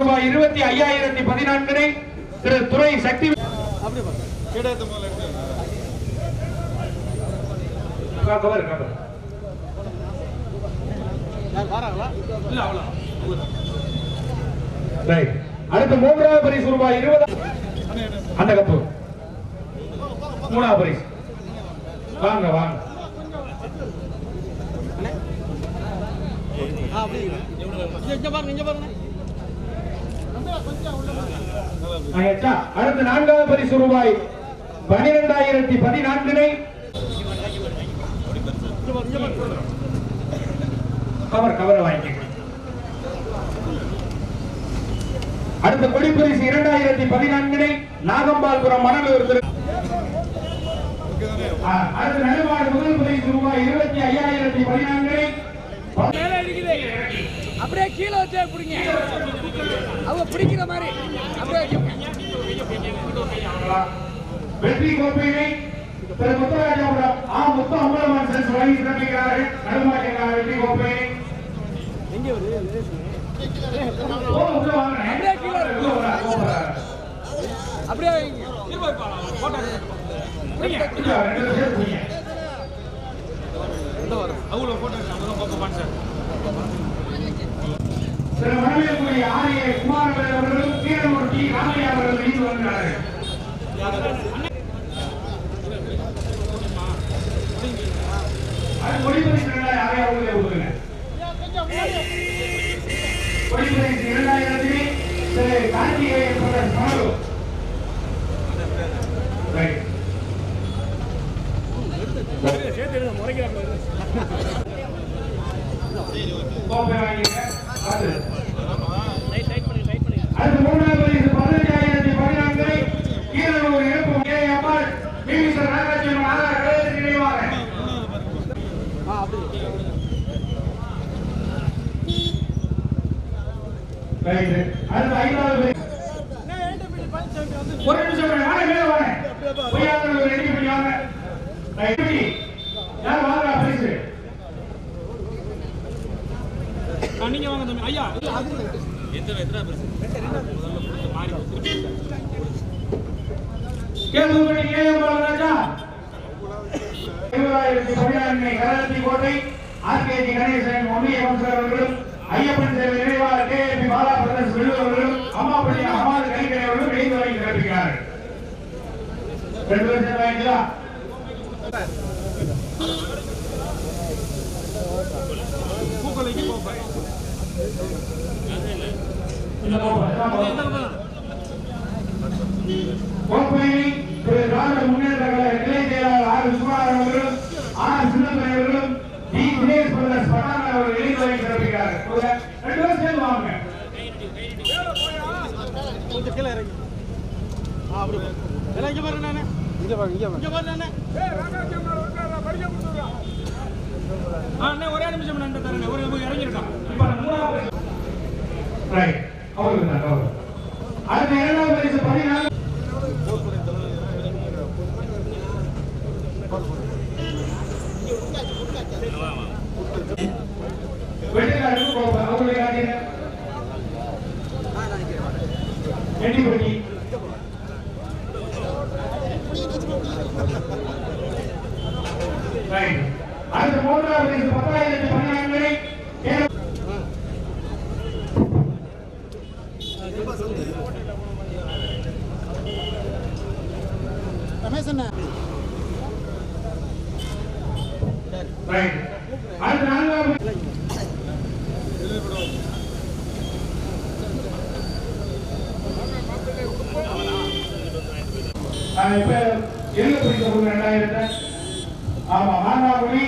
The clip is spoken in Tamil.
ரூபாய் இருபத்தி ஐயாயிரத்தி பதினான்கினை திரு துறை சக்தி கவர் கவர் ரைட் அடுத்து மூன்றாவது பரிசு ரூபாய் இருபது அந்த கப்பு. மூணாவது பரிசு. வாங்க வாங்க. அடுத்த அடுத்து நான்காவது பரிசு ரூபாய். பனிரெண்டாயிரத்தி பதினான்கினை கவர் கவரை வாங்கிக்க. அடுத்த கொடிப்பரிசு இரண்டாயிரத்தி பதினான்கினை நாகம்பால்புரம் மணலூர் திரு அடுத்து நடுவாடு முதல் பரிசு ரூபாய் இருபத்தி ஐயாயிரத்தி அப்படியே கீழே வச்சே பிடிங்க. அவங்க பிடிக்கிற மாதிரி. அப்படியே. வெற்றி கோப்பையை திரு முத்தராஜபுரம் ஆ முத்து அம்பலமான் செல்ஸ் வழங்கி சிறப்பிக்கிறார்கள். நடுமாட்டிற்கான வெற்றி கோப்பையை ஓ, உள்ள வாங்க. அப்படியே திரு மணவேல்குடி ஆரிய குமாரவேல் அவர்களும் கீரமூர்த்தி ராமையா அவர்கள் இணைந்து வருகிறார்கள் திரு கார்த்திகேயன் அடுத்து ஐந்தாவது ஒரு நிமிஷம் இருங்க. வாங்க, மேல வாங்க. பொய்யாதவர்கள் ரெடி பண்ணி வாங்க. யார் வாங்குறா பரிசு? நீங்க வாங்க தம்பி. ஐயா ராஜா இருபதாயிரத்தி பதினாறு கரகத்தி கோட்டை ஆர்கேஜி கணேசன் ஒன்றிய அமைச்சர் அவர்களும் ஐயப்பன் சேவை நினைவாளர் கே பி பாலா பிரதேஷ் வெள்ளூர் அவர்களும் அம்மாப்பள்ளி அம்மாது கலிக்கடை அவர்களும் வாங்கி ரெண்டு பேரும் சேர்ந்து முன்னேற்ற கழக கிளை செயலாளர் ஆர் விஸ்வநாதன் அவர்களும் ஆர் சின்னத்துறை அவர்களும் டி தினேஷ் பிரதர்ஸ் அவர்கள் சிறப்பிக்கிறார்கள் ரெண்டு பேரும் சேர்ந்து வாங்க கொஞ்சம் கீழே இறங்கி அப்படி இறங்கி பாருங்க நானே. இங்க பாருங்க இங்க பாருங்க இங்க பாருங்க நானே ஆ அண்ணே ஒரே நிமிஷம் நன்றி தரேன் ஒரு இறங்கிருக்கான். இப்ப மூணாவது ரைட் அவருக்கு தான் அவர் அடுத்த இரண்டாவது பரிசு பதினாலு வெட்டிக்காரருக்கு கோப்பை அவர்களை காட்டின எட்டிப்பட்டி ரைட் அடுத்த மூன்றாவது பரிசு பத்தாயிரத்தி பதினான்கு ரைட் அடுத்த நான்காவது நான் இப்ப எங்க பிடிக்க ரெண்டாயிரத்தை ஆமா மானாமொழி